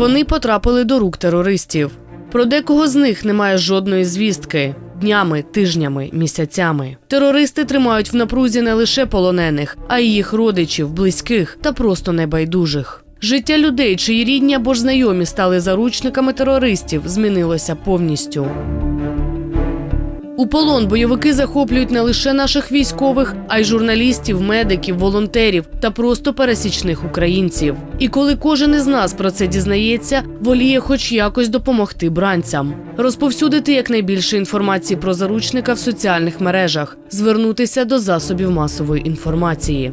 Вони потрапили до рук терористів. Про декого з них немає жодної звістки. Днями, тижнями, місяцями. Терористи тримають в напрузі не лише полонених, а й їх родичів, близьких та просто небайдужих. Життя людей, чиї рідні або ж знайомі стали заручниками терористів, змінилося повністю. У полон бойовики захоплюють не лише наших військових, а й журналістів, медиків, волонтерів та просто пересічних українців. І коли кожен із нас про це дізнається, воліє хоч якось допомогти бранцям, розповсюдити якнайбільше інформації про заручника в соціальних мережах, звернутися до засобів масової інформації.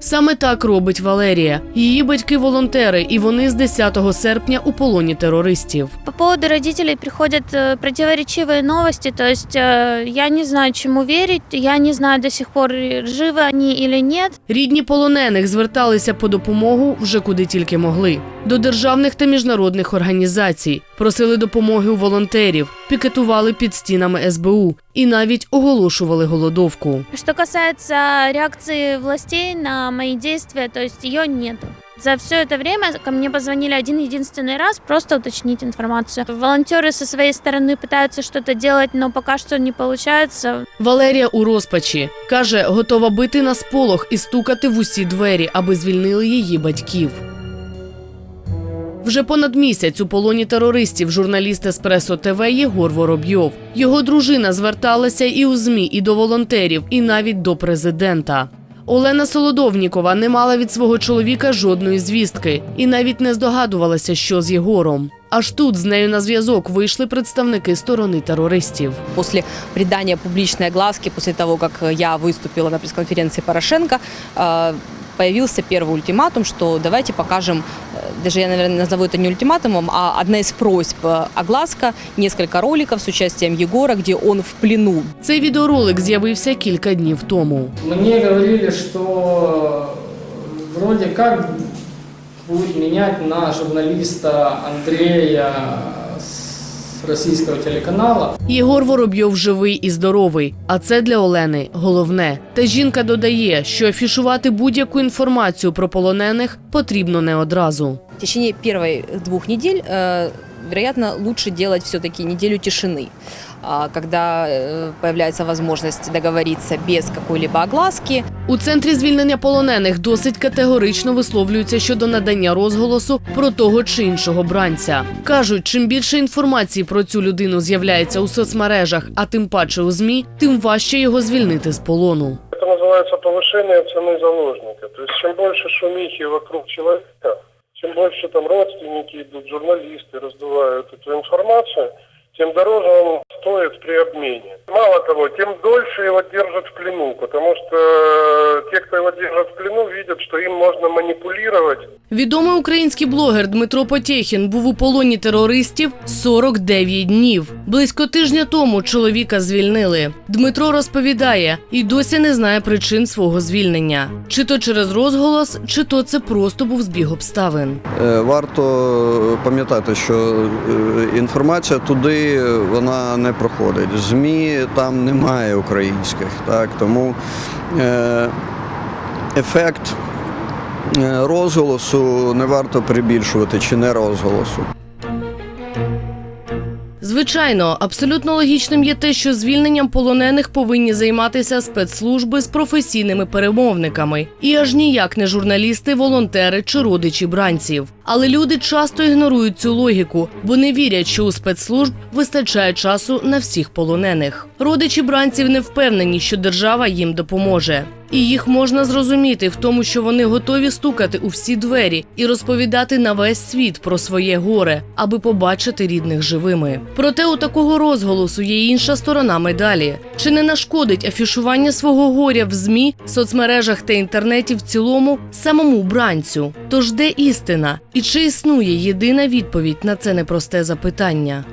Саме так робить Валерія. Її батьки волонтери, і вони з 10 серпня у полоні терористів. По поводу родителей приходят э, противоречивые новости, то есть э, я не знаю, чему верить, я не знаю до сих пор, живы они или нет. Рідні полонених зверталися по допомогу вже куди тільки могли. До державних та міжнародних організацій просили допомоги у волонтерів, пікетували під стінами СБУ і навіть оголошували голодовку. Что касается реакции властей на мои действия, то есть ее нету. За все это время ко мне позвонили один единственный раз, просто уточнить информацию. Волонтеры со своей стороны пытаются что-то делать, но пока что не получается. Валерія у розпачі каже, готова бити на сполох і стукати в усі двері, аби звільнили її батьків. Вже понад місяць у полоні терористів журналіст Еспресо ТВ Єгор Воробйов. Його дружина зверталася і у ЗМІ, і до волонтерів, і навіть до президента. Олена Солодовнікова не мала від свого чоловіка жодної звістки і навіть не здогадувалася, що з Єгором. Аж тут з нею на зв'язок вийшли представники сторони терористів. После придания публичной огласки, после того, как я выступила на пресс-конференции Порошенко, э, появился первый ультиматум, что давайте покажем, э, даже я, наверное, назову это не ультиматумом, а одна из просьб э, огласка, несколько роликов с участием Егора, где он в плену. Цей відеоролик з'явився кілька днів тому. Мне говорили, что вроде как будет менять на журналиста Андрея с российского телеканала. Єгор Воробйов живий і здоровий, а це для Олени головне. Та жінка додає, що афішувати будь-яку інформацію про полонених потрібно не одразу. В течение первой двух недель, э, вероятно, лучше делать все-таки неделю тишины, а, когда э, появляется возможность договориться без какой-либо огласки, У центрі звільнення полонених досить категорично висловлюються щодо надання розголосу про того чи іншого бранця. кажуть, чим більше інформації про цю людину з'являється у соцмережах, а тим паче у змі, тим важче його звільнити з полону. Это называется повышение цены заложника. То есть чем больше шумихи вокруг человека, чем больше там родственники идут, журналисты раздувают эту информацию, тем дороже он стоит при обмене. Мало того, тем дольше его держат в плену, потому что э, те, кто его держат в плену, видят, что им можно манипулировать Відомий український блогер Дмитро Потєхін був у полоні терористів 49 днів. Близько тижня тому чоловіка звільнили. Дмитро розповідає і досі не знає причин свого звільнення. Чи то через розголос, чи то це просто був збіг обставин. Е, Варто пам'ятати, що е, інформація туди вона не проходить. ЗМІ там немає українських, так тому е, ефект е, розголосу не варто прибільшувати чи не розголосу. Звичайно, абсолютно логічним є те, що звільненням полонених повинні займатися спецслужби з професійними перемовниками, і аж ніяк не журналісти, волонтери чи родичі бранців. Але люди часто ігнорують цю логіку, бо не вірять, що у спецслужб вистачає часу на всіх полонених. Родичі бранців не впевнені, що держава їм допоможе. І їх можна зрозуміти в тому, що вони готові стукати у всі двері і розповідати на весь світ про своє горе, аби побачити рідних живими. Проте у такого розголосу є інша сторона медалі. Чи не нашкодить афішування свого горя в змі, соцмережах та інтернеті в цілому самому бранцю? Тож де істина? І чи існує єдина відповідь на це непросте запитання?